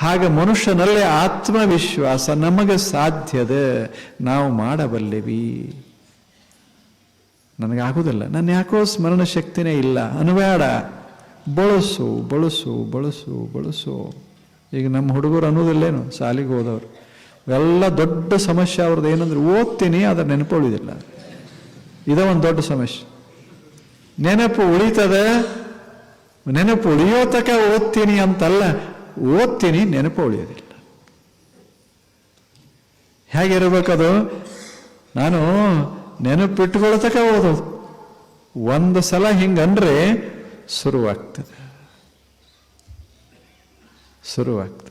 ಹಾಗೆ ಮನುಷ್ಯನಲ್ಲೇ ಆತ್ಮವಿಶ್ವಾಸ ನಮಗೆ ಸಾಧ್ಯದ ನಾವು ಮಾಡಬಲ್ಲೆವಿ. ನನಗಾಗುವುದಿಲ್ಲ ನನ್ನ ಯಾಕೋ ಸ್ಮರಣ ಶಕ್ತಿನೇ ಇಲ್ಲ. ಅನುವೇಡ ಬಳಸು ಬಳಸು ಬಳಸು ಬಳಸು. ಈಗ ನಮ್ಮ ಹುಡುಗರು ಅನ್ನೋದಿಲ್ಲೇನು? ಶಾಲೆಗೆ ಹೋದವರು. ಎಲ್ಲ ದೊಡ್ಡ ಸಮಸ್ಯೆ ಅವ್ರದ್ದು ಏನಂದ್ರೆ ಓದ್ತೀನಿ ಅದರ ನೆನಪು ಉಳಿದಿಲ್ಲ ಇದೇ ಒಂದು ದೊಡ್ಡ ಸಮಸ್ಯೆ. ನೆನಪು ಉಳಿತದೆ. ನೆನಪು ಉಳಿಯೋ ತಕ ಓದ್ತೀನಿ ಅಂತಲ್ಲ. ಓದ್ತೀನಿ ನೆನಪು ಉಳಿಯೋದಿಲ್ಲ. ಹೇಗಿರಬೇಕದು ನಾನು ನೆನಪಿಟ್ಟುಕೊಳ್ತಕ್ಕ ತಕ ಓದೋದು. ಒಂದು ಸಲ ಹಿಂಗಂದ್ರೆ ಶುರುವಾಗ್ತದೆ. ಶುರುವಾಗ್ತದೆ.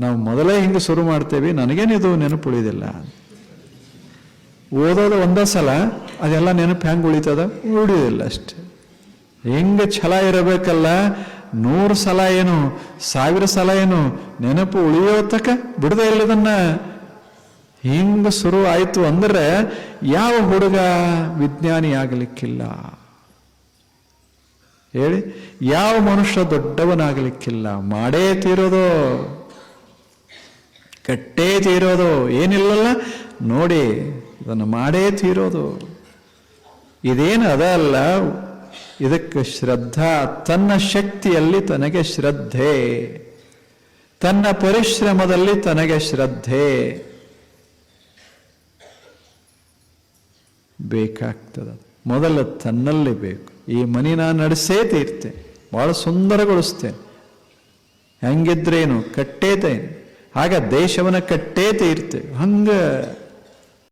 ನಾವು ಮೊದಲೇ ಹಿಂಗೆ ಶುರು ಮಾಡ್ತೇವೆ ನನಗೇನಿದು ನೆನಪು ಉಳಿದಿಲ್ಲ ಓದೋದು ಒಂದೇ ಸಲ, ಅದೆಲ್ಲ ನೆನಪು ಹೆಂಗೆ ಉಳಿತದ? ಉಳಿಯೋದಿಲ್ಲ ಅಷ್ಟೆ. ಹೆಂಗೆ ಛಲ ಇರಬೇಕಲ್ಲ ನೂರು ಸಲ ಏನು, ಸಾವಿರ ಸಲ ಏನು, ನೆನಪು ಉಳಿಯೋ ತಕ ಬಿಡದೆ ಇಲ್ಲದನ್ನ ಹಿಂಗ ಶುರು ಆಯಿತು ಅಂದ್ರೆ ಯಾವ ಹುಡುಗ ವಿಜ್ಞಾನಿ ಆಗಲಿಕ್ಕಿಲ್ಲ ಹೇಳಿ, ಯಾವ ಮನುಷ್ಯ ದೊಡ್ಡವನಾಗಲಿಕ್ಕಿಲ್ಲ. ಮಾಡೇ ತೀರೋದು, ಕಟ್ಟೇ ತೀರೋದು, ಏನಿಲ್ಲಲ್ಲ, ನೋಡಿ, ಇದನ್ನು ಮಾಡೇ ತೀರೋದು. ಇದೇನು ಅದ ಅಲ್ಲ ಇದಕ್ಕೆ ಶ್ರದ್ಧಾ ತನ್ನ ಶಕ್ತಿಯಲ್ಲಿ ತನಗೆ ಶ್ರದ್ಧೆ. ತನ್ನ ಪರಿಶ್ರಮದಲ್ಲಿ ತನಗೆ ಶ್ರದ್ಧೆ. ಬೇಕಾಗ್ತದ. ಮೊದಲು ತನ್ನಲ್ಲಿ ಬೇಕು. ಈ ಮನಿ ನಾನು ನಡೆಸೇ ತೀರ್ತೇನೆ ಭಾಳ ಸುಂದರಗೊಳಿಸ್ತೇನೆ. ಹೆಂಗಿದ್ರೇನು ಕಟ್ಟೇತೇನು ಆಗ ದೇಶವನ್ನ ಕಟ್ಟೇ ತೀರ್ತೇವೆ ಹಂಗ